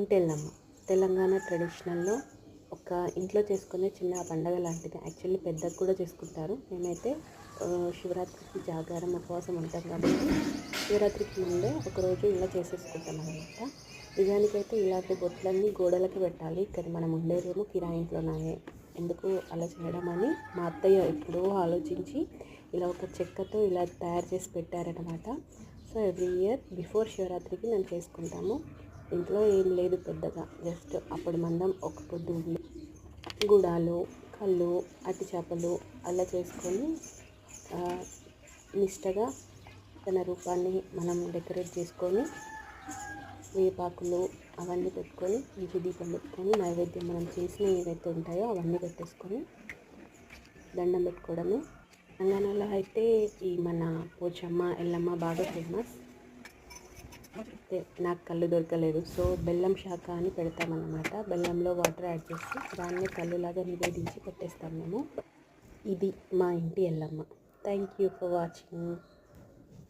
ఇంటెల్లమ్మ తెలంగాణ ట్రెడిషనల్లో ఒక ఇంట్లో చేసుకునే చిన్న పండగ లాంటిది. యాక్చువల్లీ పెద్దగా కూడా చేసుకుంటారు. మేమైతే శివరాత్రికి జాగారం ఉపవాసం ఉంటాం కాబట్టి శివరాత్రికి ముందే ఒకరోజు ఇలా చేసేసుకుంటాం అనమాట నిజానికైతే ఇలాంటి బొట్లన్నీ గోడలకి పెట్టాలి. ఇక్కడ మనం ఉండేదేమో కిరాయి ఇంట్లోనే. ఎందుకు అలా చేయడం అని మా అత్తయ్య ఎప్పుడో ఆలోచించి ఇలా ఒక చెక్కతో ఇలా తయారు చేసి పెట్టారనమాట సో ఎవ్రీ ఇయర్ బిఫోర్ శివరాత్రికి మేము చేసుకుంటాము. ఇంట్లో ఏం లేదు పెద్దగా. జస్ట్ అప్పుడు మందం ఒక పొద్దు ఉంది గుడాలు కళ్ళు అట్టి చేపలు అలా చేసుకొని నిష్టగా తన రూపాన్ని మనం డెకరేట్ చేసుకొని వేపాకులు అవన్నీ పెట్టుకొని ఇంటి దీపం పెట్టుకొని నైవేద్యం మనం చేసిన ఏవైతే ఉంటాయో అవన్నీ పెట్టేసుకొని దండం పెట్టుకోవడమే. తెలంగాణలో అయితే ఈ మన పోచమ్మ ఎల్లమ్మ బాగా ఫేమస్ నాకు కళ్ళు దొరకలేదు. సో బెల్లం శాఖ అని పెడతామన్నమాట. బెల్లంలో వాటర్ యాడ్ చేసి దాన్ని కళ్ళులాగా నివేదించి పెట్టేస్తాం మేము. ఇది మా ఇంటి Yellamma. Thank you for watching